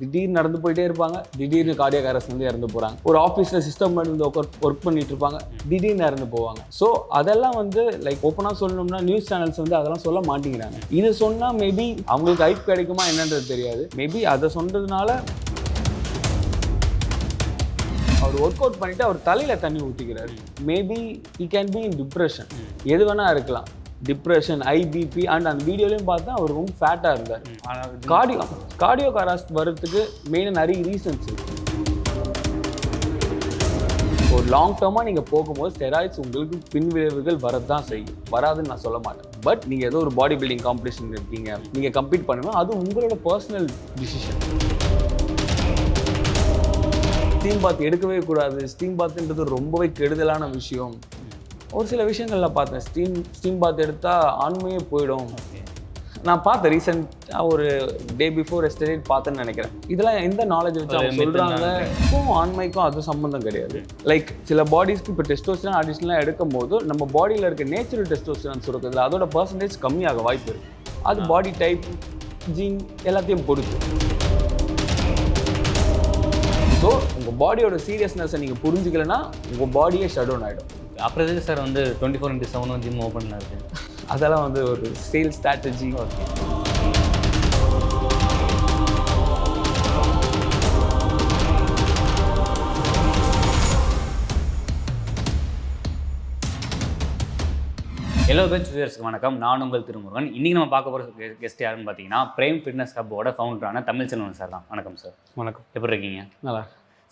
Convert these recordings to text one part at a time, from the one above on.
திடீர்னு நடந்து போயிட்டே இருப்பாங்க. திடீர்னு கார்டியாக அரசு வந்து இறந்து போகிறாங்க ஒரு ஆஃபீஸில் சிஸ்டம் இருந்து ஒர்க் ஒர்க் பண்ணிட்டு இருப்பாங்க. திடீர்னு இறந்து போவாங்க. ஸோ அதெல்லாம் வந்து லைக் ஓப்பனாக சொல்லணும்னா நியூஸ் சேனல்ஸ் வந்து அதெல்லாம் சொல்ல மாட்டேங்கிறாங்க. இது சொன்னால் மேபி அவங்களுக்கு ஹைப் கிடைக்குமா என்னன்றது தெரியாது. மேபி அதை சொன்னதுனால அவர் ஒர்க் அவுட் பண்ணிட்டு அவர் தலையில தண்ணி ஊற்றிக்கிறாரு maybe he can be in depression எது வேணா இருக்கலாம். டிப்ரெஷன் ஐபிபி அண்ட் அந்த வீடியோலையும் பார்த்தா அவர் ரொம்ப ஃபேட்டாக இருந்தார் கார்டியோ கார்டியோ அரெஸ்ட் வர்றதுக்கு மெயினாக நிறைய ரீசன்ஸ் ஒரு லாங் டேர்மாக நீங்கள் போகும்போது ஸ்டெராய்ட்ஸ் உங்களுக்கு பின்விளைவுகள் வரதான் செய்யும். வராதுன்னு நான் சொல்ல மாட்டேன். பட் நீங்கள் ஏதோ ஒரு பாடி பில்டிங் காம்படிஷன் இருக்கீங்க நீங்கள் கம்ப்ளீட் பண்ணணும் அது உங்களோட பர்சனல் டிசிஷன் ஸ்டீம் பாத் எடுக்கவே கூடாது. ஸ்டீம் பாத்துன்றது ரொம்பவே கெடுதலான விஷயம். ஒரு சில விஷயங்கள்ல பார்த்தேன். ஸ்டீம் ஸ்டீம் பாத் எடுத்தால் ஆண்மையே போயிடும். நான் பார்த்தேன் ரீசெண்டாக ஒரு டே பிஃபோர் எஸ்டேட் பார்த்தேன்னு நினைக்கிறேன். இதெல்லாம் எந்த நாலேஜ் வச்சு அவங்க சொல்கிறாங்க இப்போ ஆண்மைக்கும் அது சம்மந்தம் கிடையாது. லைக் சில பாடிஸ்க்கு இப்போ டெஸ்டோஸ்டான் அடிஷனலாக எடுக்கும் போது நம்ம பாடியில் இருக்க நேச்சுரல் டெஸ்டோஸ்டான் சுரக்குதுல அதோட பர்சன்டேஜ் கம்மியாக வாய்ப்பு இருக்கு. அது பாடி டைப் ஜீன் எல்லாத்தையும் பொறுத்து ஸோ உங்கள் பாடியோட சீரியஸ்னஸை நீங்கள் புரிஞ்சுக்கலன்னா உங்கள் பாடியே ஷட் டவுன் ஆகிடும் அப்புறம் எதுக்கு சார் வந்து டுவெண்ட்டி ஃபோர் இன்ட்டு செவனும் ஜிம் ஓப்பனில் இருக்கு அதெல்லாம் வந்து ஒரு sale strategy okay hello bench வியூவர்ஸ்க்கு வணக்கம். நான் உங்கள் திருமுருகன். இன்றைக்கி நம்ம பார்க்க போகிற கெஸ்ட் யாருன்னு பார்த்தீங்கன்னா பிரேம் ஃபிட்னஸ் ஹப்போட ஃபவுண்டரான தமிழ் செல்வன் சார் தான். வணக்கம் சார். வணக்கம். எப்படி இருக்கீங்க? நல்லா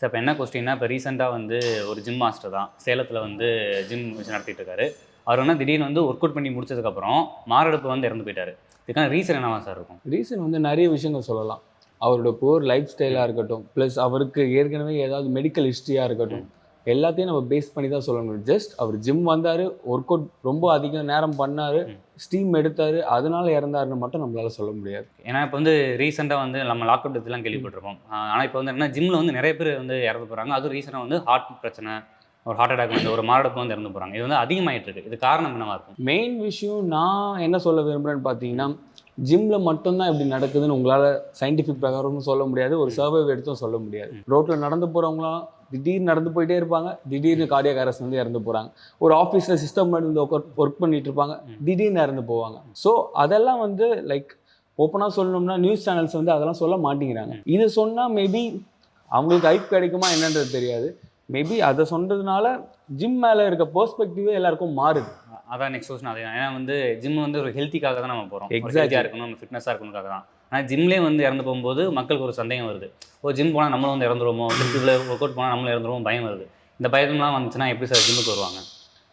சார் இப்போ என்ன கொஸ்டின்னா இப்போ ரீசெண்டாக வந்து ஒரு ஜிம் மாஸ்டர் தான். சேலத்தில் வந்து ஜிம் வச்சு நடத்திட்டு இருக்காரு அவர் வந்து திடீர்னு வந்து ஒர்க் அவுட் பண்ணி முடிச்சதுக்கப்புறம் மாரடைப்பு வந்து இறந்து போயிட்டார். இதுக்கான ரீசன் என்னவா சார் இருக்கும்? ரீசன் வந்து நிறைய விஷயங்கள் சொல்லலாம். அவரோட போர் லைஃப் ஸ்டைலாக இருக்கட்டும் ப்ளஸ் அவருக்கு ஏற்கனவே ஏதாவது மெடிக்கல் ஹிஸ்ட்ரியாக இருக்கட்டும் எல்லாத்தையும் நம்ம பேஸ் பண்ணி தான் சொல்லணும். ஜஸ்ட் அவர் ஜிம் வந்தார் ஒர்க் அவுட் ரொம்ப அதிக நேரம் பண்ணார் ஸ்டீம் எடுத்தார் அதனால இறந்தாருன்னு மட்டும் நம்மளால சொல்ல முடியாது. ஏன்னா இப்போ வந்து ரீசெண்டாக வந்து நம்ம லாக்அவுட் இதெல்லாம் கேள்விப்பட்டிருப்போம். ஆனால் இப்போ வந்து என்ன ஜிம்மில் வந்து நிறைய பேர் வந்து இறந்து போகிறாங்க அதுவும் ரீசெண்டாக வந்து ஹார்ட் பிரச்சனை ஒரு ஹார்ட் அட்டாக் வந்து ஒரு மாரடைப்பு வந்து இறந்து போகிறாங்க இது வந்து அதிகமாயிட்டு இருக்கு. இது காரணம் என்னவா இருக்கும்? மெயின் விஷயம் நான் என்ன சொல்ல விரும்புகிறேன்னு பார்த்தீங்கன்னா ஜிம்மில் மட்டும்தான் இப்படி நடக்குதுன்னு உங்களால் சயின்டிஃபிக் பிரகாரமும் சொல்ல முடியாது. ஒரு சர்வே எடுத்தும் சொல்ல முடியாது. ரோட்டில் நடந்து போகிறவங்களாம் திடீர்னு நடந்து போயிட்டே இருப்பாங்க. திடீர்னு கார்டியாக அரசு வந்து இறந்து போகிறாங்க ஒரு ஆஃபீஸில் சிஸ்டம் இருந்து ஒர்க் பண்ணிட்டு இருப்பாங்க. திடீர்னு இறந்து போவாங்க. ஸோ அதெல்லாம் வந்து லைக் ஓப்பனாக சொல்லணும்னா நியூஸ் சேனல்ஸ் வந்து அதெல்லாம் சொல்ல மாட்டேங்கிறாங்க. இதை சொன்னால் மேபி அவங்களுக்கு ஹைப் கிடைக்குமா என்னன்றது தெரியாது. மேபி அதை சொன்னதுனால ஜிம் மேலே இருக்க பெர்ஸ்பெக்டிவே எல்லாருக்கும் மாறுது. அதான் நெக்ஸ்ட் கொஸ்டின் அதே ஏன்னா வந்து ஜிம் வந்து ஒரு ஹெல்த்திக்காக தான் நம்ம போகிறோம். ஹெல்த்தியாக இருக்கணும் நம்ம ஃபிட்னஸாக இருக்கணுக்காக தான் ஆனால் ஜிம்லேயே வந்து இறந்து போகும்போது மக்களுக்கு ஒரு சந்தேகம் வருது. ஓ ஜிம் போனால் நம்மளும் வந்து இறந்துருவோமோ? இவ்வளோ ஒர்க் அவுட் போனால் நம்மளும் இறந்துருவோம் பயம் வருது. இந்த பயம்லாம் வந்துச்சுன்னா எப்படி சார் ஜிம்முக்கு வருவாங்க?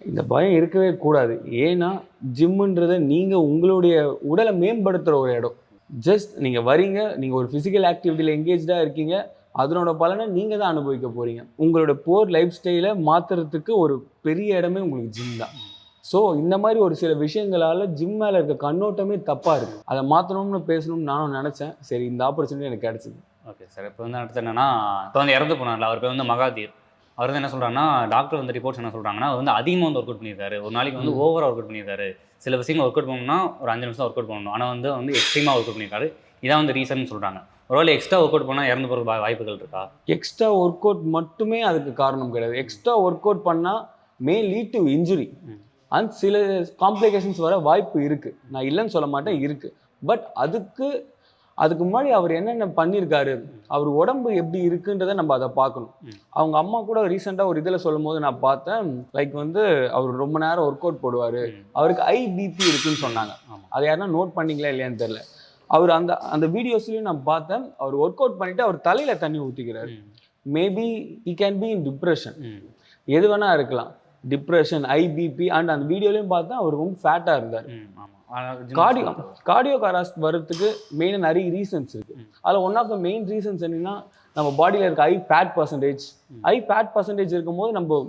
இந்த பயம் இருக்கவே கூடாது. ஏன்னா ஜிம்முன்றதை நீங்கள் உங்களுடைய உடலை மேம்படுத்துகிற ஒரு இடம். ஜஸ்ட் நீங்கள் வரீங்க நீங்கள் ஒரு ஃபிசிக்கல் ஆக்டிவிட்டியில் எங்கேஜாக இருக்கீங்க. அதனோட பலனை நீங்கள் தான் அனுபவிக்க போகிறீங்க உங்களோட போர் லைஃப் ஸ்டைலை மாற்றுறதுக்கு ஒரு பெரிய இடமே உங்களுக்கு ஜிம் தான். ஸோ இந்த மாதிரி ஒரு சில விஷயங்களால் ஜிம் மேலே இருக்க கண்ணோட்டமே தப்பாக இருக்குது அதை மாற்றணும்னு பேசணும்னு நானும் நினச்சேன். சரி இந்த ஆப்பர்ச்சுனிட்டி எனக்கு கிடச்சிது. ஓகே சார் இப்போ வந்து அடுத்து என்னன்னா இப்போ வந்து இறந்து போனார்ல அவர் பேர் வந்து மகாதீர். அவர் வந்து என்ன சொல்றாருன்னா டாக்டர் வந்து ரிப்போர்ட்ஸ் என்ன சொல்றாங்கன்னா அவர் வந்து அதிகமாக வந்து ஒர்க் அவுட் பண்ணியிருக்காரு. ஒரு நாளைக்கு வந்து ஓவராக ஒர்க் அவுட் பண்ணியிருக்காரு. சில விஷயங்கள் ஒர்க் அவுட் பண்ணணும்னா ஒரு அஞ்சு நிமிஷம் ஒர்க் அவுட் பண்ணணும். ஆனால் வந்து வந்து எக்ஸ்ட்ரீமாக ஒர்க் அவுட் பண்ணியிருக்காரு. இதான் வந்து ரீசன் சொல்றாங்க. ஒருவேளை எக்ஸ்ட்ரா ஒர்க் அவுட் பண்ணால் இறந்து போகிற வாய்ப்புகள் இருக்கா? எக்ஸ்ட்ரா ஒர்க் அவுட் மட்டுமே அதுக்கு காரணம் கிடையாது. எக்ஸ்ட்ரா ஒர்க் அவுட் பண்ணால் may lead to injury. And சில காம்ப்ளிகேஷன்ஸ் வர வாய்ப்பு இருக்குது நான் இல்லைன்னு சொல்ல மாட்டேன் இருக்குது பட் அதுக்கு அதுக்கு முன்னாடி அவர் என்னென்ன பண்ணியிருக்காரு அவர் உடம்பு எப்படி இருக்குன்றதை நம்ம அதை பார்க்கணும். அவங்க அம்மா கூட ரீசெண்டாக ஒரு இதில் சொல்லும் போது நான் பார்த்தேன் லைக் வந்து அவர் ரொம்ப நேரம் ஒர்க் அவுட் போடுவார். அவருக்கு ஐ பிபி இருக்குன்னு சொன்னாங்க. அதை யாருன்னா நோட் பண்ணீங்களா இல்லையான்னு தெரியல அவர் அந்த அந்த வீடியோஸ்லையும் நான் பார்த்தேன் அவர் ஒர்க் அவுட் பண்ணிட்டு அவர் தலையில தண்ணி ஊற்றிக்கிறாரு. Maybe he can be in depression. எது வேணா இருக்கலாம் டிப்ரெஷன் ஐபிபி அண்ட் அந்த வீடியோலையும் பார்த்தா அவர் ரொம்ப ஃபேட்டாக இருந்தார் கார்டியோ. கார்டியோ அரெஸ்ட் வர்றதுக்கு மெயினாக நிறைய ரீசன்ஸ் இருக்கு ம். அதில் one of the main reasons என்னன்னா நம்ம பாடியில் இருக்க high fat percentage. High fat percentage இருக்கும்போது நம்ம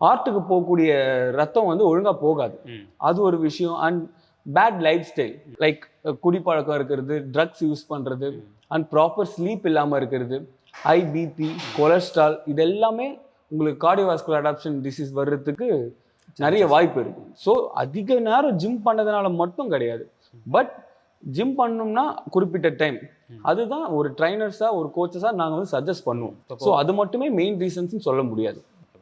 ஹார்ட்டுக்கு போகக்கூடிய ரத்தம் வந்து ஒழுங்கா போகாது. அது ஒரு விஷயம் and bad lifestyle like குடிப்பழக்கம் இருக்கிறது ட்ரக்ஸ் யூஸ் பண்ணுறது அண்ட் ப்ராப்பர் ஸ்லீப் இல்லாமல் இருக்கிறது ஹை பிபி கொலஸ்ட்ரால் இது எல்லாமே உங்களுக்கு கார்டியோவாஸ்குலர் அடாப்ஷன் டிசீஸ் வர்றதுக்கு நிறைய வாய்ப்பு இருக்கு. ஸோ அதிக நேரம் ஜிம் பண்ணதுனால மட்டும் கிடையாது. பட் ஜிம் பண்ணணும்னா குறிப்பிட்ட டைம் அதுதான் ஒரு ட்ரைனர்ஸாக ஒரு கோச்சஸாக நாங்கள் வந்து சஜஸ்ட் பண்ணுவோம். ஸோ அது மட்டுமே மெயின் ரீசன்ஸ்னு சொல்ல முடியாது.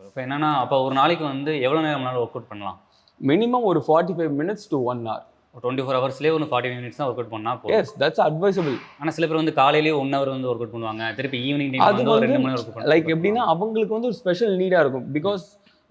இப்போ என்னன்னா அப்போ ஒரு நாளைக்கு வந்து எவ்வளோ நேரம்னாலும் ஒர்க் அவுட் பண்ணலாம்? மினிமம் ஒரு forty five minutes to one hour. Twenty four ஹவர்ஸ்லேயே ஒரு ஃபார்ட்டி மினிட்ஸ் தான் ஒர்க் அவுட் பண்ணால் போதும். எஸ் தட்ஸ் அட்வைசபிள் ஆனால் சில பேர் வந்து காலையிலேயே ஒன் ஹவர் வந்து ஒர்க் அவுட் பண்ணுவாங்க. திருப்பி ஈவினிங் அது டைம் ஒரு வந்து ரெண்டு மணி ஒர்க் லைக் எப்படின்னா அவங்களுக்கு வந்து ஒரு ஸ்பெஷல் நீடாக இருக்கும். பிகாஸ்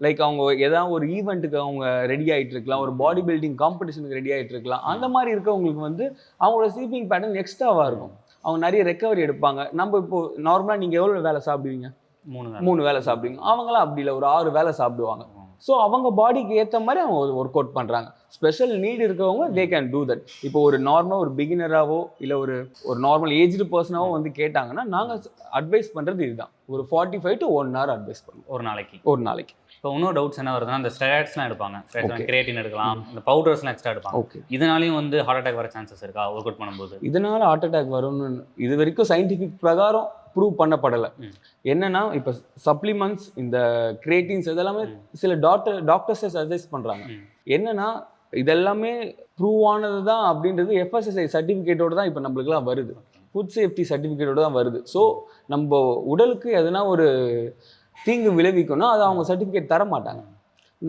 லைக் அவங்க ஏதாவது ஒரு ஈவெண்ட்டுக்கு அவங்க ரெடி ஆயிட்டு இருக்கலாம். ஒரு பாடி பில்டிங் காம்படிஷனுக்கு ரெடி ஆயிட்டு இருக்கலாம். அந்த மாதிரி இருக்கவங்களுக்கு வந்து அவங்களோட ஸ்லீப்பிங் பேட்டர்ன் எக்ஸ்ட்ராவாக இருக்கும். அவங்க நிறைய ரெக்கவரி எடுப்பாங்க. நம்ம இப்போ நார்மலாக நீங்கள் எவ்வளோ வேலை சாப்பிடுவீங்க? மூணு. மூணு வேலை சாப்பிடுவீங்க. அவங்களாம் அப்படி இல்லை. ஒரு ஆறு வேலை சாப்பிடுவாங்க. ஸோ அவங்க பாடிக்கு ஏற்ற மாதிரி அவங்க ஒர்க் அவுட் பண்ணுறாங்க ஸ்பெஷல் நீட் இருக்கவங்க தே கேன் டூ தட் இப்போ ஒரு நார்மலாக ஒரு பிகினராகவோ இல்லை ஒரு ஒரு நார்மல் ஏஜ்டு பர்சனாவோ வந்து கேட்டாங்கன்னா நாங்கள் அட்வைஸ் பண்ணுறது இதுதான். ஒரு forty five to one hour advice பண்ணுவோம். ஒரு நாளைக்கு. ஒரு நாளைக்கு. இப்போ இன்னொரு டவுட்ஸ் என்ன வருதுன்னா இந்த ஸ்டெராய்ட்ஸ்லாம் எடுப்பாங்க. கிரியேட்டின் எடுக்கலாம். இந்த பவுடர்ஸ்லாம் எக்ஸ்ட்ரா எடுப்பாங்க. ஓகே இதனாலையும் வந்து ஹார்ட் அட்டாக் வர சான்சஸ் இருக்கா? ஒர்க் அவுட் பண்ணும்போது? இதனால ஹார்ட் அட்டாக் வரும்னு இது வரைக்கும் சயின்டிஃபிக் பிரகாரம் ப்ரூவ் பண்ணப்படலை. என்னன்னா இப்போ சப்ளிமெண்ட்ஸ் இந்த கிரியேட்டின்ஸ் இதெல்லாமே சில டாக்டர் டாக்டர்ஸே சஜஸ்ட் பண்ணுறாங்க. என்னன்னா இதெல்லாமே ப்ரூவ் ஆனது தான் அப்படின்றது எஃப்எஸ்எஸ்ஐ சர்டிஃபிகேட்டோட தான் இப்போ நம்மளுக்குலாம் வருது. ஃபுட் சேஃப்டி சர்டிஃபிகேட்டோட தான் வருது. ஸோ நம்ம உடலுக்கு எதனா ஒரு தீங்கு விளைவிக்கும்னா அதை அவங்க சர்டிஃபிகேட் தர மாட்டாங்க.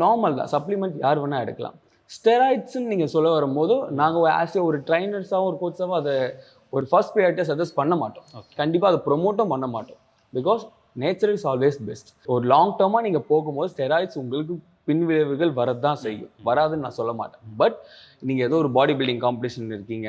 நார்மல் தான். சப்ளிமெண்ட் யார் வேணால் எடுக்கலாம். ஸ்டெராய்ட்ஸ்ன்னு நீங்கள் சொல்ல வரும்போது நாங்கள் ஆஸ் ஒரு ட்ரைனர்ஸாகவும் ஒரு கோச்சாகவும் அதை ஒரு ஃபர்ஸ்ட் ப்ரியாரிட்டியாக சஜஸ்ட் பண்ண மாட்டோம். கண்டிப்பாக அதை ப்ரொமோட்டும் பண்ண மாட்டோம். Because nature is always best ஒரு லாங் டேர்மாக நீங்கள் போகும்போது ஸ்டெராய்ட்ஸ் உங்களுக்கு பின்விளைவுகள் வரதான் செய்யும். வராதுன்னு நான் சொல்ல மாட்டேன். பட் நீங்கள் ஏதோ ஒரு பாடி பில்டிங் காம்படிஷன் இருக்கீங்க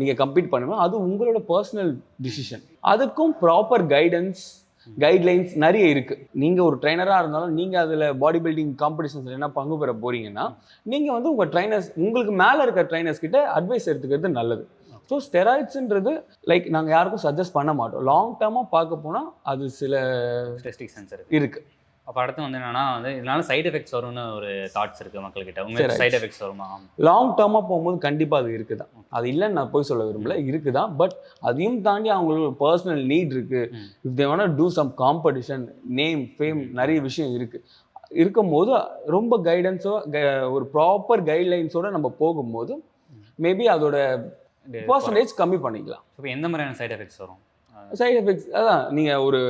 நீங்கள் கம்ப்ளீட் பண்ணணும் அது உங்களோட பர்சனல் டிசிஷன் அதுக்கும் ப்ராப்பர் கைடன்ஸ் கைட்லைன்ஸ் நிறைய இருக்குது நீங்கள் ஒரு ட்ரைனராக இருந்தாலும் நீங்கள் அதில் பாடி பில்டிங் காம்படிஷன்ஸில் என்ன பங்கு பெற போறீங்கன்னா நீங்கள் வந்து உங்கள் ட்ரைனர்ஸ் உங்களுக்கு மேலே இருக்க ட்ரைனர்ஸ் கிட்ட அட்வைஸ் எடுத்துக்கிறது நல்லது. ஸோ ஸ்டெராய்ட்ஸ்ன்றது லைக் நாங்கள் யாருக்கும் சஜஸ்ட் பண்ண மாட்டோம். லாங் டேர்மாக பார்க்க போனால் அது சில ரெஸ்ட்ரிக்ஷன்ஸ் இருக்கு. இருக்கு. அப்போ அடுத்து வந்து என்னன்னா வந்து இதனால சைடு எஃபெக்ட்ஸ் வரும்னு ஒரு தாட்ஸ் இருக்கு மக்கள்கிட்ட. உங்களுக்கு. சைடு எஃபெக்ட்ஸ் வருமா? லாங் டேர்மாக போகும்போது கண்டிப்பாக அது இருக்குதான் அது இல்லைன்னு நான் போய் சொல்ல விரும்பல. இருக்குதான் பட் அதையும் தாண்டி அவங்களுக்கு ஒரு பர்சனல் நீட் இருக்கு. இஃப் தே வேணா do some competition name fame நிறைய விஷயம் இருக்கு. இருக்கும்போது ரொம்ப கைடன்ஸோ ஒரு ப்ராப்பர் கைட்லைன்ஸோட நம்ம போகும்போது மேபி அதோட பர்சன்டேஜ் கம்மி பண்ணிக்கலாம். இப்போ எந்த மாதிரியான சைடு எஃபெக்ட்ஸ் வரும்? சைடு எஃபெக்ட்ஸ் அதான் நீங்கள் ஒரு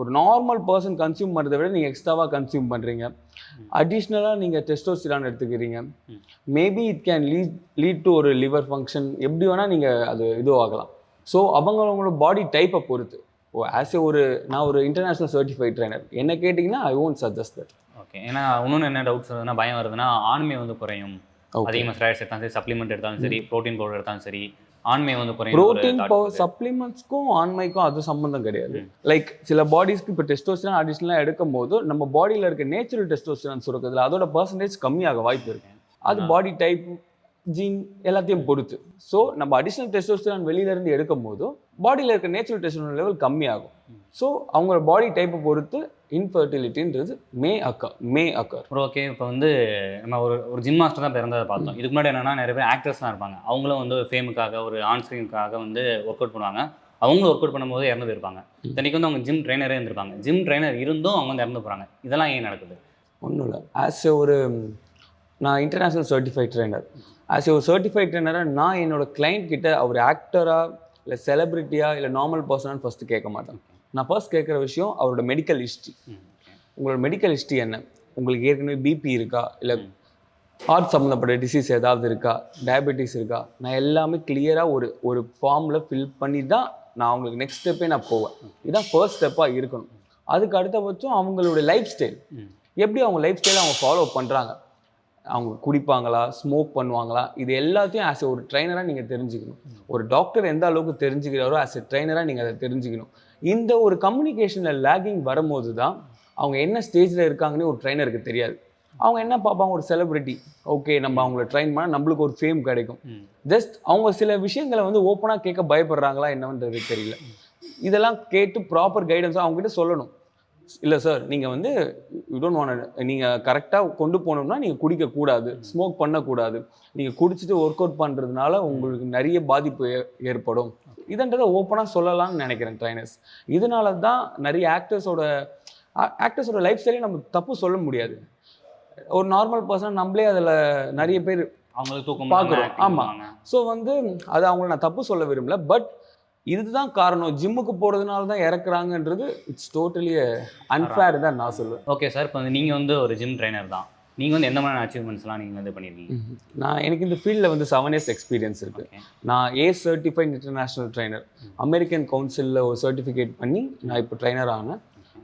ஒரு நார்மல் பர்சன் கன்சியூம் பண்ணுறதை விட நீங்கள் எக்ஸ்ட்ராவாக கன்சியூம் பண்ணுறீங்க அடிஷ்னலாக நீங்கள் டெஸ்டோஸ்டிரான் எடுத்துக்கிறீங்க. Maybe it can lead lead to ஒரு லிவர் ஃபங்க்ஷன் எப்படி வேணால் நீங்கள் அது இதுவாகலாம். ஸோ அவங்களோட பாடி டைப்பை பொறுத்து. ஓ ஆஸ் ஏ ஒரு நான் ஒரு இன்டர்நேஷ்னல் சர்டிஃபைட் ட்ரைனர் என்ன கேட்டிங்கன்னா I won't suggest that okay ஏன்னா இன்னொன்று என்ன டவுட்ஸ் வருதுன்னா பயம் வருதுன்னா ஆண்மை வந்து குறையும். அதிகமாக ஸ்டெராய்ட்ஸ் எடுத்தாலும் சரி சப்ளிமெண்ட் எடுத்தாலும் சரி ப்ரோட்டீன் பவுடர் எடுத்தாலும் சரி ஆண்மை வந்து ப்ரோட்டீன் பவர். சப்ளிமெண்ட்ஸ்க்கும் ஆண்மைக்கும் அது சம்மந்தம் கிடையாது. லைக் சில பாடிஸ்க்கு இப்போ டெஸ்டோஸ்டிரான் அடிஷ்னலாக எடுக்கும் போது நம்ம பாடியில் இருக்க நேச்சுரல் டெஸ்டோஸ்டிரான் சுரக்கிறதுல அதோட பர்சன்டேஜ் கம்மியாக வாய்ப்பு இருக்கு அது. பாடி டைப் ஜீன் எல்லாத்தையும் பொறுத்து ஸோ நம்ம அடிஷ்னல் டெஸ்டோஸ்டிரான் வெளியில இருந்து எடுக்கும் போது பாடியில் இருக்க நேச்சுரல் டெஸ்டோஸ்டிரான் லெவல் கம்மியாகும். ஸோ அவங்களோட பாடி டைப்பை பொறுத்து இன்ஃபர்டிலிட்டின்றது may occur may occur okay இப்போ வந்து நம்ம ஒரு ஒரு ஜிம் மாஸ்டர் தான் பிறந்ததை பார்த்தோம். இதுக்கு முன்னாடி என்னன்னா நிறைய பேர் ஆக்டர்ஸ்லாம் இருப்பாங்க. அவங்களும் வந்து ஃபேமுக்காக ஒரு ஆன் ஸ்க்ரீனுக்காக வந்து ஒர்க் அவுட் பண்ணுவாங்க. அவங்களும் ஒர்க் அவுட் பண்ணும்போது இறந்து போயிருப்பாங்க. இன்றைக்கி வந்து அவங்க ஜிம் ட்ரைனரே இருந்திருப்பாங்க. ஜிம் ட்ரைனர் இருந்தும் அவங்க வந்து இறந்து போகிறாங்க இதெல்லாம் ஏன் நடக்குது? ஒன்றும் இல்லை. ஆஸ் ஒரு நான் இன்டர்நேஷ்னல் சர்டிஃபைட் ட்ரைனர் ஆஸ் ஒரு சர்டிஃபைட் ட்ரைனராக நான் என்னோட client கிட்ட அவர் ஆக்டரா இல்லை செலிபிரிட்டியா இல்லை நார்மல் பர்சனான்னு ஃபஸ்ட்டு கேட்க மாட்டேன். நான் ஃபர்ஸ்ட் கேட்குற விஷயம் அவரோட மெடிக்கல் ஹிஸ்ட்ரி உங்களோட மெடிக்கல் ஹிஸ்ட்ரி என்ன? உங்களுக்கு ஏற்கனவே பிபி இருக்கா? இல்லை. ஹார்ட் சம்மந்தப்பட்ட டிசீஸ் ஏதாவது இருக்கா? டயபெட்டிஸ் இருக்கா? நான் எல்லாமே கிளியராக ஒரு ஒரு ஃபார்மில் ஃபில் பண்ணி தான் நான் அவங்களுக்கு நெக்ஸ்ட் ஸ்டெப்பே நான் போவேன். இதுதான் ஃபர்ஸ்ட் ஸ்டெப்பாக இருக்கணும். அதுக்கு அடுத்தபட்சம் அவங்களுடைய லைஃப் ஸ்டைல். எப்படி அவங்க லைஃப் ஸ்டைலை அவங்க ஃபாலோ பண்ணுறாங்க அவங்க குடிப்பாங்களா ஸ்மோக் பண்ணுவாங்களா இது எல்லாத்தையும் ஆஸ் ஒரு ட்ரைனராக நீங்கள் தெரிஞ்சுக்கணும். ஒரு டாக்டர் எந்த அளவுக்கு தெரிஞ்சுக்கிறாரோ ஆஸ் எ ட்ரைனராக நீங்கள் அதை தெரிஞ்சுக்கணும். இந்த ஒரு கம்யூனிகேஷனில் லேகிங் வரும்போது தான் அவங்க என்ன ஸ்டேஜில் இருக்காங்கன்னு ஒரு ட்ரைனருக்கு தெரியாது. அவங்க என்ன பார்ப்பாங்க? ஒரு செலிபிரிட்டி ஓகே நம்ம அவங்கள ட்ரைன் பண்ணால் நம்மளுக்கு ஒரு ஃபேம் கிடைக்கும். ஜஸ்ட் அவங்க சில விஷயங்களை வந்து ஓப்பனாக கேட்க பயப்படுறாங்களா என்னன்றது தெரியல. இதெல்லாம் கேட்டு ப்ராப்பர் கைடன்ஸாக அவங்ககிட்ட சொல்லணும். இல்லை சார் நீங்கள் வந்து யூ டோன்ட் வாண்ட் நீங்கள் கரெக்டாக கொண்டு போகணும்னா நீங்கள் குடிக்கக்கூடாது ஸ்மோக் பண்ணக்கூடாது நீங்கள் குடிச்சிட்டு ஒர்க் அவுட் பண்ணுறதுனால உங்களுக்கு நிறைய பாதிப்பு ஏ- ஏற்படும் இதன்றதை ஓப்பனாக சொல்லலாம்னு நினைக்கிறேன் ட்ரைனர்ஸ் இதனால தான் நிறைய ஆக்டர்ஸோட ஆக்டர்ஸோட லைஃப் ஸ்டைலே நம்ம தப்பு சொல்ல முடியாது ஒரு நார்மல் பர்சன் நம்மளே அதில் நிறைய பேர் அவங்களுக்கு தூக்கம் பார்க்குறோம். இல்லாம acting ஆமா. பண்ணுவாங்க. ஸோ வந்து அது அவங்கள நான் தப்பு சொல்ல விரும்பல பட் இதுதான் காரணம். ஜிம்முக்கு போகிறதுனால தான் இறக்குறாங்கன்றது இட்ஸ் டோட்டலி அன்ஃபேர் தான் நான் சொல்லுவேன். ஓகே சார் இப்போ வந்து நீங்கள் வந்து ஒரு ஜிம் ட்ரைனர் தான். நீங்கள் வந்து எந்த மாதிரியான அச்சீவ்மெண்ட்ஸ்லாம் நீங்கள் வந்து பண்ணியிருக்கீங்க நான் எனக்கு இந்த ஃபீல்டில் வந்து செவன் இயர்ஸ் எக்ஸ்பீரியன்ஸ் இருக்குது நான் a certified international trainer American கவுன்சிலில் ஒரு சர்டிஃபிகேட் பண்ணி நான் இப்போ ட்ரைனர் ஆனேன்.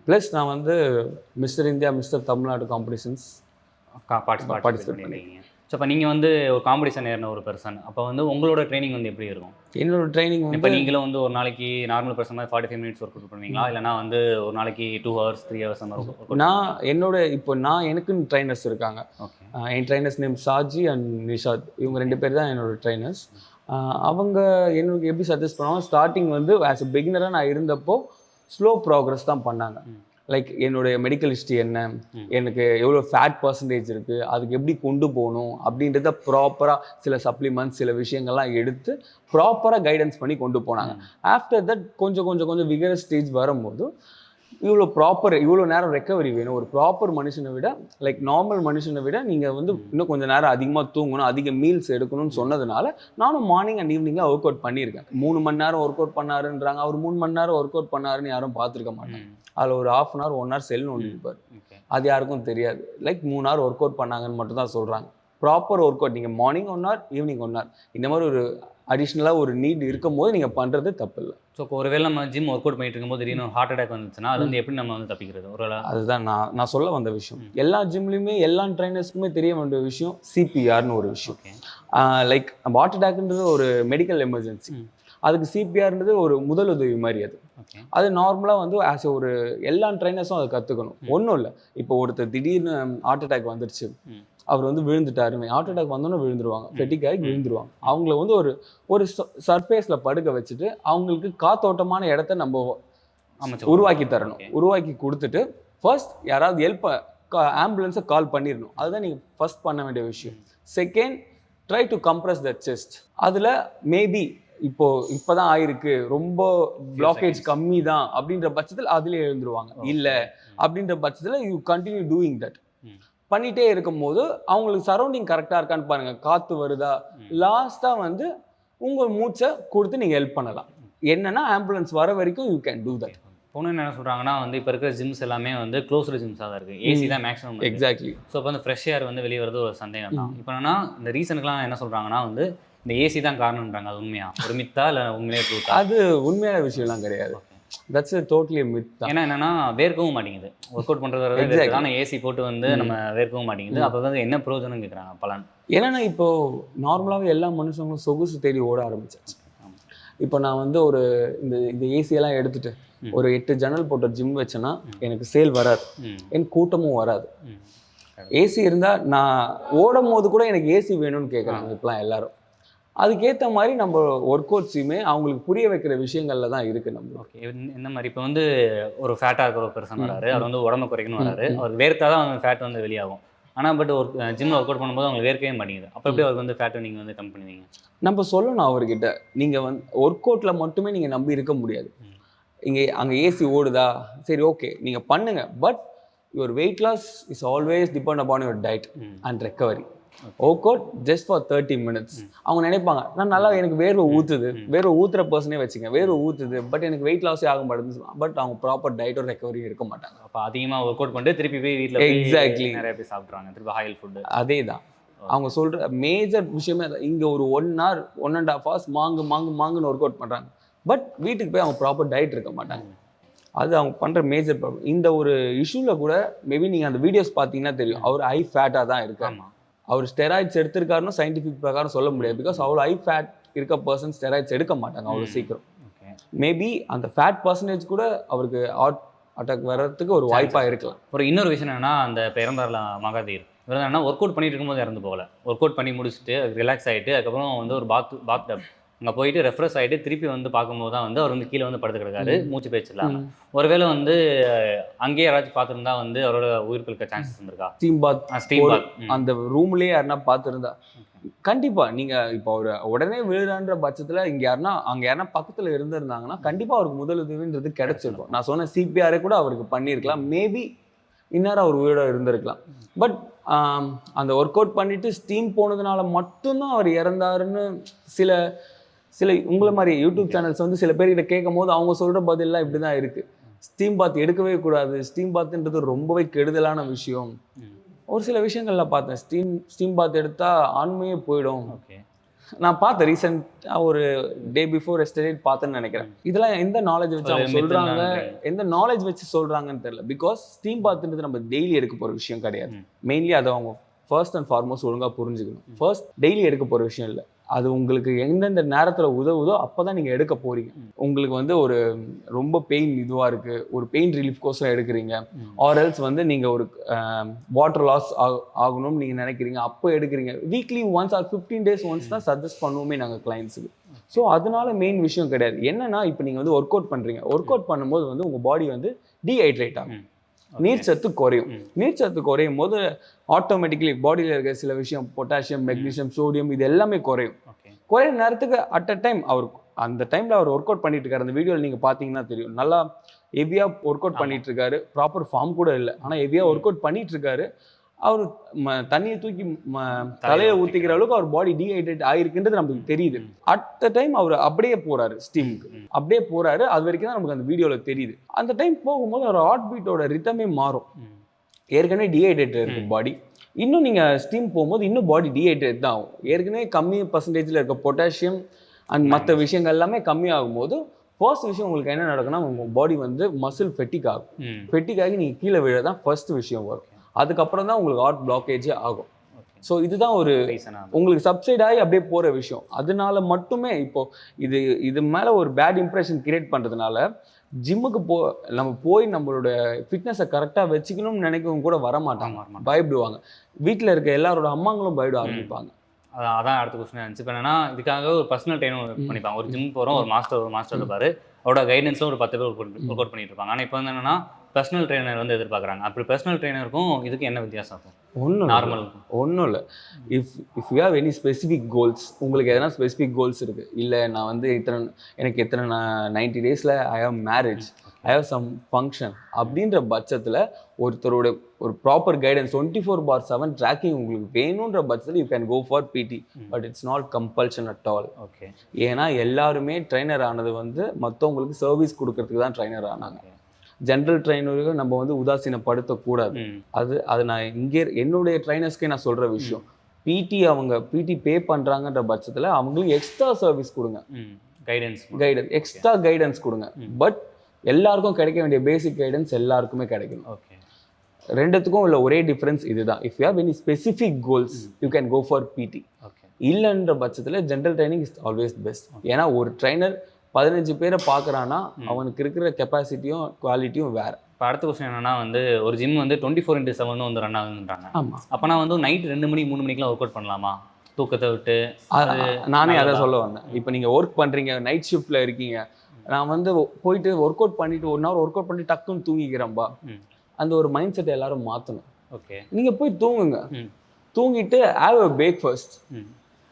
ப்ளஸ் நான் வந்து mister India mister Tamil Nadu competitions participate பண்ணியிருக்கீங்க ஸோ இப்போ நீங்கள் வந்து ஒரு காம்படிஷன் ஏறின ஒரு பர்சன் அப்போ வந்து உங்களோட ட்ரைனிங் வந்து எப்படி இருக்கும்? என்னோட ட்ரைனிங் இப்போ நீங்களும் வந்து ஒரு நாளைக்கு நார்மல் பர்சன் மாதிரி forty five minutes work out பண்ணுவீங்களா இல்லைனா வந்து ஒரு நாளைக்கு டூ ஹவர்ஸ் த்ரீ ஹவர்ஸ் அந்த மாதிரி நான் என்னோட இப்போ நான் எனக்குன்னு ட்ரைனர்ஸ் இருக்காங்க. என் trainers name Saji and Nishad. இவங்க ரெண்டு பேர் தான் என்னோட ட்ரைனர்ஸ் அவங்க எனக்கு எப்படி சஜஸ்ட் பண்ணுவாங்க ஸ்டார்டிங் வந்து ஆஸ் எ பிகினராக நான் இருந்தப்போ ஸ்லோ ப்ராக்ரஸ் தான் பண்ணாங்க. லைக் என்னுடைய மெடிக்கல் ஹிஸ்ட்ரி என்ன. எனக்கு எவ்வளோ ஃபேட் பர்சன்டேஜ் இருக்குது அதுக்கு எப்படி கொண்டு போகணும்? அப்படின்றத ப்ராப்பராக சில சப்ளிமெண்ட்ஸ் சில விஷயங்கள்லாம் எடுத்து ப்ராப்பராக கைடன்ஸ் பண்ணி கொண்டு போனாங்க. ஆஃப்டர் தட் கொஞ்சம் கொஞ்சம் கொஞ்சம் விகரஸ் ஸ்டேஜ் வரும்போது இவ்வளோ ப்ராப்பர் இவ்வளோ நேரம் ரெக்கவரி வேணும். ஒரு ப்ராப்பர் மனுஷனை விட லைக் நார்மல் மனுஷனை விட நீங்கள் வந்து இன்னும் கொஞ்சம் நேரம் அதிகமாக தூங்கணும் அதிக மீல்ஸ் எடுக்கணும்னு சொன்னதுனால நானும் மார்னிங் அண்ட் ஈவினிங்காக ஒர்க் அவுட் பண்ணியிருக்கேன். மூணு மணி நேரம் ஒர்க் அவுட் பண்ணாருன்றாங்க. அவர் மூணு மணி நேரம் ஒர்க் அவுட் பண்ணாருன்னு யாரும் பார்த்துருக்க மாட்டாங்க. அதில் ஒரு half an hour one hour sell okay அது யாருக்கும் தெரியாது. லைக் மூணு ஹவர் ஒர்க் அவுட் பண்ணாங்கன்னு மட்டும் தான் சொல்கிறாங்க ப்ராப்பர் ஒர்க் அவுட் நீங்கள் morning one hour evening one hour இந்த மாதிரி ஒரு அடிஷ்னலாக ஒரு நீட் இருக்கும்போது நீங்கள் பண்ணுறது தப்பு இல்லை ஸோ ஒருவேளை நம்ம ஜிம் ஒர்க் அவுட் பண்ணிட்டு இருக்கும்போது திடீர்னு ஹார்ட் அட்டாக் வந்துச்சுன்னா அது வந்து எப்படி நம்ம வந்து தப்பிக்கிறது? ஒருவேளை அதுதான் நான் நான் சொல்ல வந்த விஷயம். எல்லா ஜிம்லையுமே எல்லா ட்ரைனர்ஸ்க்குமே தெரிய வேண்டிய விஷயம் சிபிஆர்னு ஒரு விஷயம். லைக் ஹார்ட் அட்டாக்ன்றது ஒரு மெடிக்கல் எமர்ஜென்சி. அதுக்கு சிபிஆர்ன்றது ஒரு முதலுதவி மாதிரி அது. அது நார்மலாக வந்து ஆஸ் ஒரு எல்லா ட்ரைனர்ஸும் அதை கற்றுக்கணும் ஒன்றும் இல்லை. இப்போ ஒருத்தர் திடீர்னு ஹார்ட் அட்டாக் வந்துருச்சு. அவர் வந்து விழுந்துட்டாருமே ஹார்ட் அட்டாக் வந்தோன்னே விழுந்துருவாங்க. ஃபெட்டிக் ஆகி விழுந்துருவாங்க. அவங்கள வந்து ஒரு ஒரு சர்ஃபேஸில் படுக்க வச்சுட்டு அவங்களுக்கு காத்தோட்டமான இடத்த நம்ம உருவாக்கி தரணும். உருவாக்கி கொடுத்துட்டு ஃபர்ஸ்ட் யாராவது ஹெல்ப் ஆம்புலன்ஸை கால் பண்ணிடணும். அதுதான் நீங்கள் ஃபர்ஸ்ட் பண்ண வேண்டிய விஷயம். Second try to compress the chest அதில் மேபி இப்போ இப்போதான் ஆயிருக்கு. ரொம்ப பிளாக்கேஜ். கம்மி தான் அப்படின்ற பட்சத்தில் அதிலே எழுந்துருவாங்க. இல்லை அப்படின்ற பட்சத்தில் யூ கண்டினியூ டூயிங் தட். பண்ணிட்டே இருக்கும்போது அவங்களுக்கு சரௌண்டிங் கரெக்டாக இருக்கான்னு பாருங்க. காற்று வருதா. லாஸ்ட்டாக வந்து உங்கள் மூச்சை கொடுத்து நீங்கள் ஹெல்ப் பண்ணலாம். என்னன்னா ஆம்புலன்ஸ் வர வரைக்கும் யூ கேன் டூ தட் பொண்ணு என்ன சொல்றாங்கன்னா வந்து இப்போ இருக்கிற ஜிம்ஸ் எல்லாமே வந்து க்ளோஸ்டு ஜிம்ஸாக தான் இருக்குது ஏசி தான் மேக்ஸிமம் எக்ஸாக்ட்லி ஸோ இப்போ வந்து ஃப்ரெஷ் ஏர் வந்து வெளியே வரது ஒரு சந்தேகம் தான் இப்போ என்னன்னா இந்த ரீசனுக்குலாம் என்ன சொல்றாங்கன்னா வந்து இந்த ஏசி தான் காரணம்ன்றாங்க அது உண்மையா? ஒரு மித்தா இல்லை உண்மையிலே ட்ரூத்தா அது உண்மையான விஷயம்லாம் கிடையாது. தட்ஸ் டோட்டலி மித் ஏன்னா என்னன்னா வேர்க்கவும் மாட்டேங்குது. ஒர்க் அவுட் பண்ணுறது. ஆனால் ஏசி போட்டு வந்து நம்ம வேர்க்கவும் மாட்டேங்குது. அப்போ வந்து என்ன பிரயோஜனம் கேட்குறாங்க பலன்? ஏன்னா இப்போ நார்மலாகவே எல்லா மனுஷங்களும் சொகுசு தேடி ஓட ஆரம்பிச்சாச்சு. இப்போ நான் வந்து ஒரு இந்த இந்த ஏசியெல்லாம் எடுத்துட்டு. ஒரு எட்டு ஜன்னல் போட்ட ஜிம் வச்சேன்னா எனக்கு சேல் வராது. என் கூட்டமும் வராது. ஏசி இருந்தால் நான் ஓடும் போது கூட எனக்கு ஏசி வேணும்னு கேட்குறாங்க இப்போலாம் எல்லாரும். அதுக்கேற்ற மாதிரி நம்ம ஒர்க் அவுட்ஸுமே அவங்களுக்கு புரிய வைக்கிற விஷயங்கள்ல தான் இருக்கு நம்ம. ஓகே இந்த மாதிரி? இப்போ வந்து ஒரு ஃபேட்டாக இருக்கிற ஒரு பெர்சன் வராரு அவர் வந்து உடம்பு குறைக்கணும் வராரு. ம். அவருக்கு வேர்த்தா தான் வந்து ஃபேட் வந்து வெளியாகும். ஆனால் பட் ஒரு ஜிம்மில் ஒர்க் அவுட் பண்ணும்போது அவங்களுக்கு வேர்க்கவே மாட்டேங்குது. அப்போ எப்படி அவருக்கு வந்து ஃபேட்டை நீங்கள் வந்து கம் பண்ணுவீங்க? நம்ம சொல்லணும் அவர்கிட்ட நீங்க வந்து ஒர்க் அவுட்ல மட்டுமே நீங்க நம்பி இருக்க முடியாது. இங்க அங்க ஏசி ஓடுதா? சரி ஓகே நீங்க பண்ணுங்க. But your weight loss is always depend upon your diet and recovery work out just for thirty minutes. அவங்க நினைப்பாங்க நான் நல்லா எனக்கு வேர்வை ஊத்துது. ம். வேர்வை ஊத்துற பர்சனே வச்சுங்க வேர்வை ஊத்துது பட் எனக்கு வெயிட் லாஸே ஆக மாட்டேங்குது பட் அவங்க ப்ராப்பர் டயட்டும் ரெக்கவரியும் இருக்க மாட்டாங்க. அப்போ அதிகமாக ஒர்க் அவுட் பண்ணிட்டு திருப்பி போய் வீட்டில் Exactly. நிறைய பேர் சாப்பிட்றாங்க திருப்பி ஆயில் ஃபுட்டு அதே தான் அவங்க சொல்ற மேஜர் விஷயமே. இங்க ஒரு one hour one and half hours மாங்கு மாங்கு மாங்குன்னு ஒர்க் அவுட் பண்றாங்க. பட் வீட்டுக்கு போய் அவங்க ப்ராப்பர் டயட் இருக்க மாட்டாங்க. அது அவங்க பண்ற மேஜர் ப்ராப்ளம் இந்த ஒரு இஷ்யூல கூட மேபி நீங்க அந்த வீடியோஸ் பார்த்தீங்கன்னா தெரியும். அவர் ஹை ஃபேட்டா தான் இருக்காரு. ஆமாம் அவர் ஸ்டெராய்ட்ஸ் எடுத்திருக்காருன்னு சயின்டிஃபிக் பிரகாரம் சொல்ல முடியாது. பிகாஸ் அவ்வளோ ஹை ஃபேட் இருக்க பர்சன் ஸ்டெராய்ட்ஸ் எடுக்க மாட்டாங்க அவ்வளோ. சீக்கிரம். ஓகே. மேபி அந்த ஃபேட் பர்சன்டேஜ் கூட அவருக்கு ஹார்ட் அட்டாக் வர்றதுக்கு ஒரு வாய்ப்பா இருக்கலாம். ஒரு இன்னொரு விஷயம் என்னன்னா அந்த இப்போ இறந்தார்ல மகாதீர். இவர் என்ன ஒர்க் அவுட் பண்ணிட்டு இருக்கும்போது இறந்து போகல. ஒர்க் அவுட் பண்ணி முடிச்சுட்டு ரிலாக்ஸ் ஆகிட்டு அதுக்கப்புறம் வந்து ஒரு பாத் பாத் டப் அங்கே போயிட்டு ரெஃப்ரெஷ் ஆகிட்டு திருப்பி வந்து பார்க்கும்போது தான் வந்து அவர் வந்து கீழே வந்து படுத்து கிடக்காரு. மூச்சு பேச்சு இல்லாம ஒருவேளை வந்து அங்கேயே யாராச்சும் பார்த்துருந்தா வந்து அவரோட உயிர் பிழைக்க சான்சஸ் இருந்திருக்கா? Steam bath steam bath. அந்த ரூம்லயே யாருன்னா பார்த்துருந்தா. கண்டிப்பா நீங்க இப்போ ஒரு உடனே விழுறான்ற பட்சத்துல இங்க யாருன்னா அங்க யாருன்னா பக்கத்துல இருந்திருந்தாங்கன்னா கண்டிப்பா அவருக்கு முதலுதவின்றது கிடைச்சிருக்கும். நான் சொன்ன சிபிஆரே கூட அவருக்கு பண்ணியிருக்கலாம். மேபி இந்நேரம் அவர் உயிரோட இருந்திருக்கலாம். பட் அந்த ஒர்க் அவுட் பண்ணிட்டு ஸ்டீம் போனதுனால மட்டும்தான் அவர் இறந்தாருன்னு சில சில உங்களை மாதிரி யூடியூப் சேனல்ஸ் வந்து சில பேர்கிட்ட கேட்கும் போது அவங்க சொல்கிற பதிலெலாம் இப்படி தான் இருக்குது ஸ்டீம் பாத் எடுக்கவே கூடாது. ஸ்டீம் பாத்துன்றது ரொம்பவே கெடுதலான விஷயம். ஒரு சில விஷயங்கள்ல பார்த்தேன். ஸ்டீம் ஸ்டீம் பாத் எடுத்தா ஆண்மையே போயிடும். நான் பார்த்தேன் ரீசெண்டாக ஒரு டே பிஃபோர் எஸ்டேட் பார்த்தேன்னு நினைக்கிறேன். இதெல்லாம் எந்த நாலேஜ் வச்சு அவங்க தான் எந்த நாலேஜ் வச்சு சொல்றாங்கன்னு தெரியல. பிகாஸ் ஸ்டீம் பாத்துன்றது நம்ம டெய்லி எடுக்க போற விஷயம் கிடையாது. மெயின்லி அதை அவங்க ஃபர்ஸ்ட் அண்ட் ஃபார்மோஸ்ட் ஒழுங்கா புரிஞ்சுக்கணும். ஃபர்ஸ்ட் டெய்லி எடுக்க போற விஷயம் இல்லை. அது உங்களுக்கு எந்தெந்த நேரத்துல உதவுதோ அப்பதான் நீங்க எடுக்க போறீங்க. ம். உங்களுக்கு வந்து ஒரு ரொம்ப பெயின் இதுவா இருக்கு. ஒரு பெயின் ரிலீஃப் கோசம் எடுக்கிறீங்க. ஆர் எல்ஸ் வந்து நீங்க ஒரு வாட்டர் லாஸ் ஆகணும்னு நீங்க நினைக்கிறீங்க. அப்போ எடுக்கிறீங்க. Weekly once or fifteen days once தான் சஜஸ்ட் பண்ணுவோமே நாங்கள் கிளைண்ட்ஸுக்கு ஸோ அதனால மெயின் விஷயம் கிடையாது. என்னன்னா இப்போ நீங்க வந்து ஒர்க் அவுட் பண்றீங்க. ஒர்க் அவுட் பண்ணும்போது வந்து உங்க பாடி வந்து டீஹைட்ரேட் ஆகும். நீர் சத்து குறையும். நீர் சத்து குறையும் போது ஆட்டோமேட்டிக்கலி பாடியில் இருக்க சில விஷயம் பொட்டாசியம் மெக்னீசியம் சோடியம் இது எல்லாமே குறையும். குறைய நேரத்துக்கு அட் அ டைம் அவர் அந்த டைம்ல அவர் ஒர்க் அவுட் பண்ணிட்டு இருக்காரு. அந்த வீடியோவில் நீங்க பாத்தீங்கன்னா தெரியும். நல்லா ஹெவியா ஒர்க் அவுட். பண்ணிட்டு இருக்காரு. ப்ராப்பர் ஃபார்ம் கூட இல்லை. ஆனா ஹெவியா ஒர்க் அவுட் பண்ணிட்டு இருக்காரு. அவர் ம- தண்ணியை தூக்கி ம- தலையில ஊத்திக்கிற அளவுக்கு அவர் பாடி டீஹைட்ரேட் ஆயிருக்குன்றது நமக்கு தெரியுது. அட் த டைம் அவர் அப்படியே போறாரு ஸ்டீமுக்கு. அப்படியே போறாரு அது வரைக்கும் தான் நமக்கு அந்த வீடியோல தெரியுது அந்த டைம் போகும்போது அவர் ஹார்ட் பீட்டோட ரித்தமே மாறும். ஏற்கனவே டீஹைட்ரேட் இருக்கு ம். பாடி இன்னும் நீங்க ஸ்டீம் போகும்போது இன்னும் பாடி டீஹைட்ரேட் தான் ஆகும் ஏற்கனவே கம்மி பர்சன்டேஜ்ல இருக்க பொட்டாசியம் அண்ட் மற்ற விஷயங்கள் எல்லாமே கம்மி ஆகும்போது ஃபர்ஸ்ட் விஷயம் உங்களுக்கு என்ன நடக்கும்னா உங்க பாடி வந்து மசில் ஃபெட்டிக் ஆகும். ஃபெட்டிக் ஆகி நீங்க கீழே விழ தான் ஃபர்ஸ்ட் விஷயம் வரும் அதுக்கப்புறம் தான் உங்களுக்கு ஹார்ட் பிளாக்கேஜே ஆகும். ஸோ இதுதான் ஒரு உங்களுக்கு சப்சைட் ஆகி அப்படியே போற விஷயம். அதனால மட்டுமே இப்போ இது இது மேல ஒரு பேட் இம்ப்ரெஷன் கிரியேட் பண்றதுனால ஜிம்முக்கு போ நம்ம போய் நம்மளோட ஃபிட்னஸை கரெக்டாக வச்சுக்கணும்னு நினைக்கவும் கூட வர மாட்டாங்க. ஆமா ஆமா. பயப்படுவாங்க. வீட்டில் இருக்க எல்லாரோட அம்மாங்களும் பயப்பட ஆரம்பிப்பாங்க. அதான் அதான் அடுத்த கொஸ்டின் இருந்துச்சு இப்போ என்னன்னா இதுக்காக ஒரு பர்சனல் ட்ரெயினர் பண்ணிப்பாங்க. ஒரு ஜிம் போகிறோம் ஒரு மாஸ்டர் ஒரு மாஸ்டர் இருப்பாரு. அவரோட கைடன்ஸில் ஒரு பத்து பேர் ஒர்க் ஒர்க் அவுட் பண்ணிட்டு இருப்பாங்க. ஆனால் இப்போ வந்து என்னன்னா பர்சனல் ட்ரெயினர் வந்து எதிர்பார்க்குறாங்க. அப்படி பர்சனல் ட்ரெயினருக்கும் இதுக்கு என்ன வித்தியாசம் இருக்கும் ஒன்றும் நார்மல் ஒன்றும் இல்லை. If if you have any specific goals உங்களுக்கு எதனா ஸ்பெசிஃபிக் கோல்ஸ் இருக்குது இல்லை நான் வந்து இத்தனை எனக்கு எத்தனை நான் நைன்டி டேஸில் I have marriage I have some function அப்படின்ற பட்சத்தில் ஒருத்தரோட ஒரு proper guidance twenty four by seven tracking உங்களுக்கு வேணுன்ற பட்சத்தில் you can go for PT but it's not compulsion at all okay ஏன்னா எல்லாருமே ட்ரைனர் ஆனது வந்து மற்றவங்களுக்கு சர்வீஸ் கொடுக்கறதுக்கு தான் ட்ரைனர் ஆனாங்க. ஜென்ரல் ட்ரைனருக்கு நம்ம வந்து உதாசீனப்படுத்தக்கூடாது. அது அது நான் இங்கே என்னுடைய ட்ரைனர்ஸ்க்கே நான் சொல்கிற விஷயம். பிடி அவங்க பிடி பே பண்ணுறாங்கன்ற பட்சத்தில் அவங்களுக்கு எக்ஸ்ட்ரா சர்வீஸ் கொடுங்க. கைடன்ஸ் கைடன்ஸ் எக்ஸ்ட்ரா கைடன்ஸ் கொடுங்க. பட் எல்லாருக்கும் கிடைக்க வேண்டிய பேசிக் கைடன்ஸ் எல்லாருக்குமே கிடைக்கணும். ஓகே ரெண்டுத்துக்கும் உள்ள ஒரே டிஃப்ரென்ஸ் இதுதான். If you have any specific goals you can go for PT okay இல்லைன்ற பட்சத்தில் general training is always best ஏன்னா ஒரு ட்ரைனர் பதினஞ்சு பேரை பார்க்குறான்னா அவனுக்கு இருக்கிற கெப்பாசிட்டியும் குவாலிட்டியும் வேற. இப்போ அடுத்த கொஸ்டின் என்னன்னா வந்து ஒரு ஜிம் வந்து டுவெண்ட்டி ஃபோர் இன்ட்டு செவன் வந்து ரன் ஆகுன்றாங்க ஆமாம் அப்போனா வந்து நைட் ரெண்டு மணி மூணு மணிக்கெலாம் ஒர்க் அவுட் பண்ணலாமா? தூக்கத்தை விட்டு? நானே அதை? சொல்ல வந்தேன். இப்போ நீங்கள் ஒர்க் பண்ணுறீங்க நைட் ஷிஃப்ட்டில் இருக்கீங்க. நான் வந்து போயிட்டு ஒர்க் அவுட் பண்ணிட்டு ஒரு நாள் ஒர்க் அவுட் பண்ணி டக்குன்னு தூங்கிக்கிறேன்பா. அந்த ஒரு மைண்ட் செட் எல்லாரும் மாற்றணும் ஓகே நீங்கள் போய் தூங்குங்க. தூங்கிட்டு ஹேவ் அ பிரேக்ஃபாஸ்ட்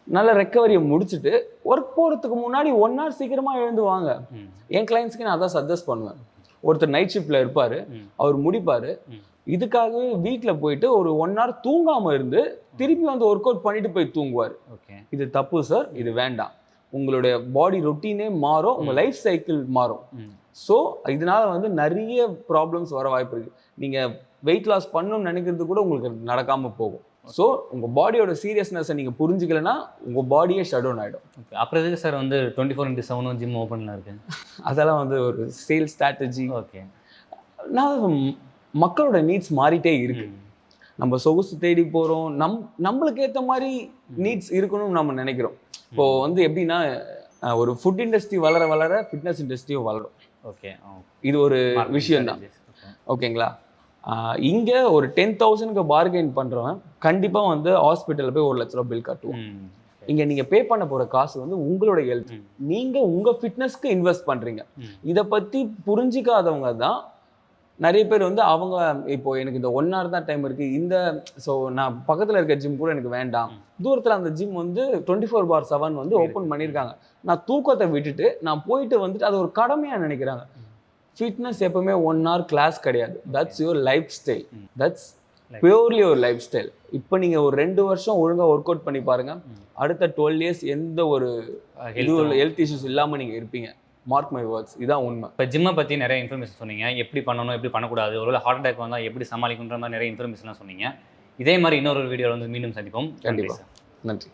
நல்ல ரெக்கவரியை முடிச்சுட்டு ஒர்க் போகிறதுக்கு முன்னாடி ஒன் ஹவர் சீக்கிரமாக எழுந்து வாங்க ம். என் கிளைண்ட்ஸ்க்கு நான் அதான் சஜஸ்ட் பண்ணுவேன். ஒருத்தர் நைட் ஷிஃப்ட்டில் இருப்பார் அவர் முடிப்பார். இதுக்காகவே வீட்டில் போயிட்டு ஒரு ஒன் ஹவர் தூங்காமல் இருந்து திருப்பி வந்து ஒர்க் அவுட் பண்ணிட்டு போய் தூங்குவார். ஓகே. இது தப்பு சார் இது வேண்டாம். உங்களுடைய பாடி ரொட்டீனே மாறும் உங்கள் லைஃப் சைக்கிள் மாறும். ஸோ இதனால வந்து நிறைய ப்ராப்ளம்ஸ் வர வாய்ப்பு இருக்கு. நீங்கள் வெயிட் லாஸ் பண்ணணும்னு நினைக்கிறது கூட உங்களுக்கு நடக்காமல் போகும். ஸோ உங்கள் பாடியோட சீரியஸ்னஸை நீங்கள் புரிஞ்சுக்கலன்னா உங்கள் பாடியே ஷட் டவுன் ஆகிடும் ஓகே அப்புறம் எதுக்கு சார் வந்து டுவெண்ட்டி ஃபோர் இன்ட்டு செவனும் ஜிம் ஓப்பனில் இருக்கு? அதெல்லாம் வந்து ஒரு சேல் ஸ்ட்ராட்டஜி ஓகே நான் மக்களோட நீட்ஸ் மாறிட்டே இருக்கு. நம்ம சொகுசு தேடி போகிறோம் நம் நம்மளுக்கு ஏற்ற மாதிரி நீட்ஸ் இருக்கணும்னு நம்ம நினைக்கிறோம். இப்போ வந்து எப்படின்னா ஒரு ஃபுட் இண்டஸ்ட்ரி வளர வளர ஃபிட்னஸ் இண்டஸ்ட்ரியும் வளரும். ஓகே இது ஒரு விஷயம் தான் ஓகேங்களா இங்கே ஒரு டென் தௌசண்ட்க்கு பார்கெயின் பண்ணுறவன் கண்டிப்பாக வந்து ஹாஸ்பிட்டலில் போய் ஒரு லட்ச ரூபா பில் கட்டுவோம் இங்கே நீங்கள் பே பண்ண போகிற காசு வந்து உங்களோட ஹெல்த். நீங்கள் உங்கள் ஃபிட்னஸ்க்கு இன்வெஸ்ட் பண்ணுறீங்க. இதை பற்றி புரிஞ்சிக்காதவங்க தான் நிறைய பேர் வந்து அவங்க இப்போ எனக்கு இந்த ஒன் ஹவர் தான் டைம் இருக்குது இந்த ஸோ நான் பக்கத்தில் இருக்க ஜிம் கூட எனக்கு வேண்டாம். தூரத்தில் அந்த ஜிம் வந்து டுவெண்ட்டி ஃபோர் பார் செவன் வந்து ஓப்பன் பண்ணியிருக்காங்க. நான் தூக்கத்தை விட்டுட்டு நான் போயிட்டு வந்துட்டு அது ஒரு கடமையாக நினைக்கிறாங்க. ஃபிட்னஸ் எப்பவுமே ஒன் ஹவர் கிளாஸ் கிடையாது. That's your lifestyle. That's purely ஒரு லைஃப் ஸ்டைல் இப்போ நீங்க ஒரு ரெண்டு வருஷம் ஒழுங்கா ஒர்க் அவுட் பண்ணி பாருங்க. ம். அடுத்த டுவெல் இயர்ஸ் எந்த ஒரு இது ஹெல்த் இஷ்யூஸ் இல்லாம நீங்க இருப்பீங்க. மார்க் மை வேர்ட்ஸ் இதான் உண்மை. இப்போ ஜிம்மை பற்றி நிறைய இன்ஃபர்மேஷன் சொன்னீங்க. எப்படி பண்ணணும் எப்படி பண்ணக்கூடாது ஒருவேளை ஹார்ட் அட்டாக் வந்தால் எப்படி சமாளிக்கணுன்ற மாதிரி நிறைய இன்ஃபர்மேஷன்லாம் சொன்னீங்க. இதே மாதிரி இன்னொரு வீடியோவில் வந்து மீண்டும் சந்திப்போம். நன்றி கண்டிப்பா. சார். நன்றி.